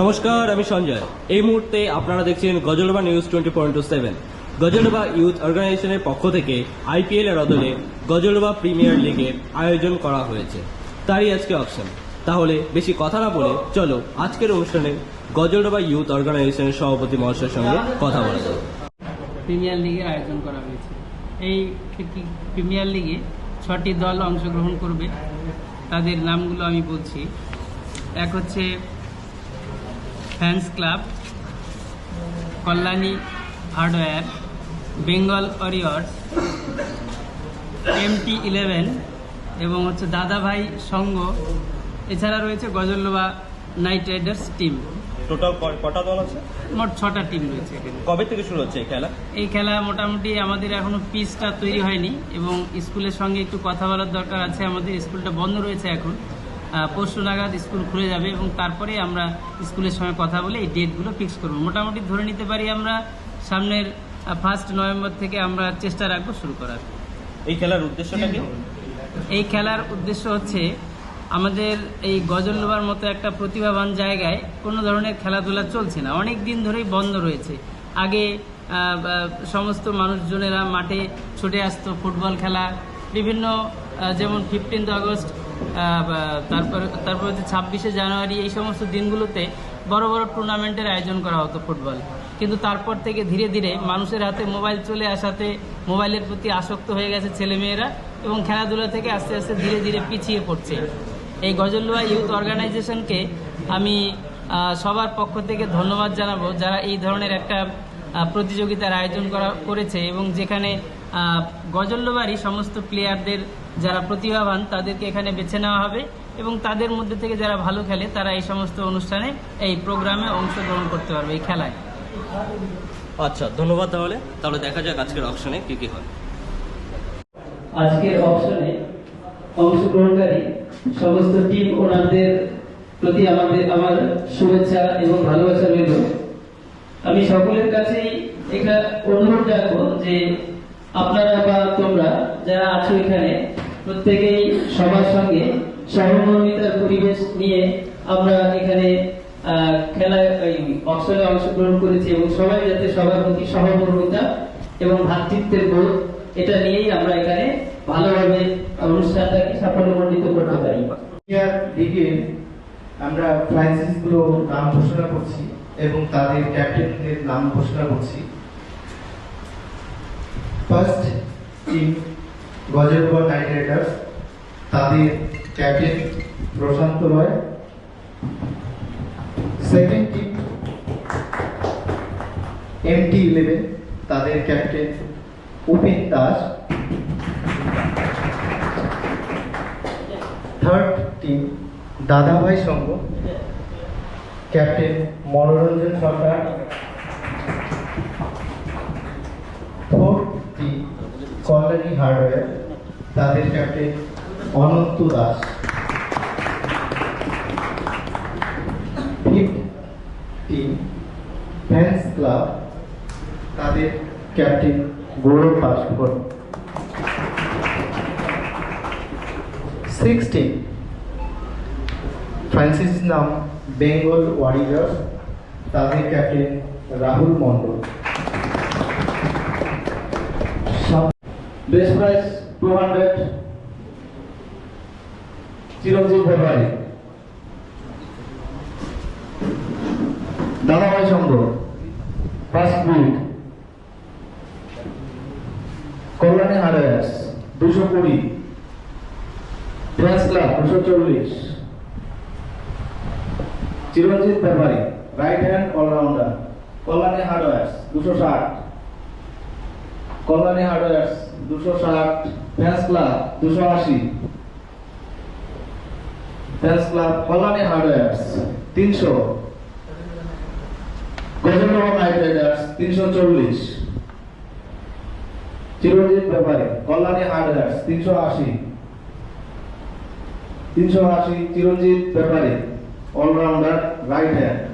নমস্কার, আমি সঞ্জয়। এই মুহূর্তে আপনারা দেখছেন Gajoldoba news twenty point seven Gajoldoba youth অর্গানাইজেশনের পক্ষ থেকে আইপিএল এর অদলে গজলবা প্রিমিয়ার লিগের আয়োজন করা হয়েছে। তারই আজকে অপশন তাহলে বেশি কথা না বলে চলো আজকের অনুষ্ঠানে গজলডোবা ইউথ অর্গানাইজেশনের সভাপতি মহাশয়ের সঙ্গে কথা বলা যাবে প্রিমিয়ার লিগের আয়োজন করা হয়েছে। এই প্রিমিয়ার লিগে ছটি দল অংশগ্রহণ করবে। তাদের নামগুলো আমি বলছি। এক হচ্ছে fans club Kalyani hardware Bengal warriors MT eleven এবং হচ্ছে দাদাভাই সংঘ এছাড়া রয়েছে গজল্লোবা নাইট রাইডার্স টিম টোটাল কটা দল আছে? মোট ছটা টিম রয়েছে এখানে। কবে থেকে শুরু হচ্ছে এই খেলা? এই খেলা মোটামুটি আমাদের এখনও পিচটা তৈরি হয়নি এবং স্কুলের সঙ্গে একটু কথা বলার দরকার আছে। আমাদের স্কুলটা বন্ধ রয়েছে এখন। পরশু নাগাদ স্কুল খুলে যাবে এবং তারপরে আমরা স্কুলের সঙ্গে কথা বলে এই ডেটগুলো ফিক্স করব। মোটামুটি ধরে নিতে পারি আমরা সামনের ফার্স্ট নভেম্বর থেকে আমরা চেষ্টা রাখব শুরু করার। এই খেলার উদ্দেশ্যটা কি? এই খেলার উদ্দেশ্য হচ্ছে আমাদের এই গজলডোবার মতো একটা প্রতিভাবান জায়গায় কোনো ধরনের খেলাধুলা চলছে না। অনেক দিন ধরেই বন্ধ রয়েছে। আগে সমস্ত মানুষজনেরা মাঠে ছুটে আসতো ফুটবল খেলা। বিভিন্ন যেমন ফিফটিন্থ আগস্ট তারপর তারপর হচ্ছে ছাব্বিশে জানুয়ারি এই সমস্ত দিনগুলোতে বড় বড় টুর্নামেন্টের আয়োজন করা হতো ফুটবল। কিন্তু তারপর থেকে ধীরে ধীরে মানুষের হাতে মোবাইল চলে আসাতে মোবাইলের প্রতি আসক্ত হয়ে গেছে ছেলেমেয়েরা এবং খেলাধুলা থেকে আস্তে আস্তে ধীরে ধীরে পিছিয়ে পড়ছে। এই গজলুয়া ইউথ অর্গানাইজেশনকে আমি সবার পক্ষ থেকে ধন্যবাদ জানাব যারা এই ধরনের একটা প্রতিযোগিতার আয়োজন করা, করেছে এবং যেখানে গজল্যবাড়ি সমস্ত প্লেয়ারদের যারা প্রতিভাবান তাদেরকে এখানে বেছে নেওয়া হবে এবং তাদের মধ্যে থেকে যারা ভালো খেলে তারা এই সমস্ত অনুষ্ঠানে এই প্রোগ্রামে অংশগ্রহণ করতে পারবে এই খেলায়। আচ্ছা ধন্যবাদ তাহলে। তাহলে দেখা যাক আজকের অপশনে কি কি হয়। আজকের অপশনে অংশগ্রহণকারী সমস্ত টিম ওনাদের প্রতি আমাদের আমার শুভেচ্ছা এবং ভালোবাসা রইল। আমি সকলের কাছেই এটা অনুরোধ রাখব যে আপনারা বা তোমরা যারা আছো এখানে প্রত্যেকেই সবার সঙ্গে সহমর্মিতার পরিবেশ নিয়ে আমরা এখানে খেলায় এই অংশগ্রহণ করেছি এবং সবাই যাতে সবার প্রতি সহমর্মিতা এবং ভ্রাতৃত্বের বোধ, এটা নিয়েই আমরা এখানে ভালোভাবে অনুষ্ঠানটাকে সাফল্যমণ্ডিত করতে পারি। লিগে আমরা গুলো নাম ঘোষণা করছি এবং তাদের ক্যাপ্টেনদের নাম ঘোষণা করছি। ফার্স্ট টিম গজলগড় নাইট রাইডার্স, তাদের captain Prashanta Roy, second team MT eleven, তাদের captain Upen Das, third team Dadabhai Sangha captain Manoranjan Sarkar Kalyani hardware তাদের captain Ananta Das team fans club তাদের captain Gourab Bhaskar sixteen franchise নাম Bengal warriors তাদের captain Rahul Mondal best price two hundred Chiranjit Byapari Dadabhai Sangha first week Kalyani hardwares দুশো কুড়ি। ফ্রেন্স দুশো চল্লিশ। Chiranjit Byapari right hand allrounder Kalyani hardwares দুশো ষাট। কল্যাণী হার্ডওয়ার্স দুশো ষাট ফ্যান্স ক্লাব দুশো আশি। ফ্যান্স ক্লাব তিনশো। চল্লিশ। চিরঞ্জিত ব্যাপারে কল্যাণী হার্ডওয়ার্স তিনশো আশি। তিনশো আশি চিরঞ্জিত ব্যাপারে অলরাউন্ডার রাইট হ্যান্ড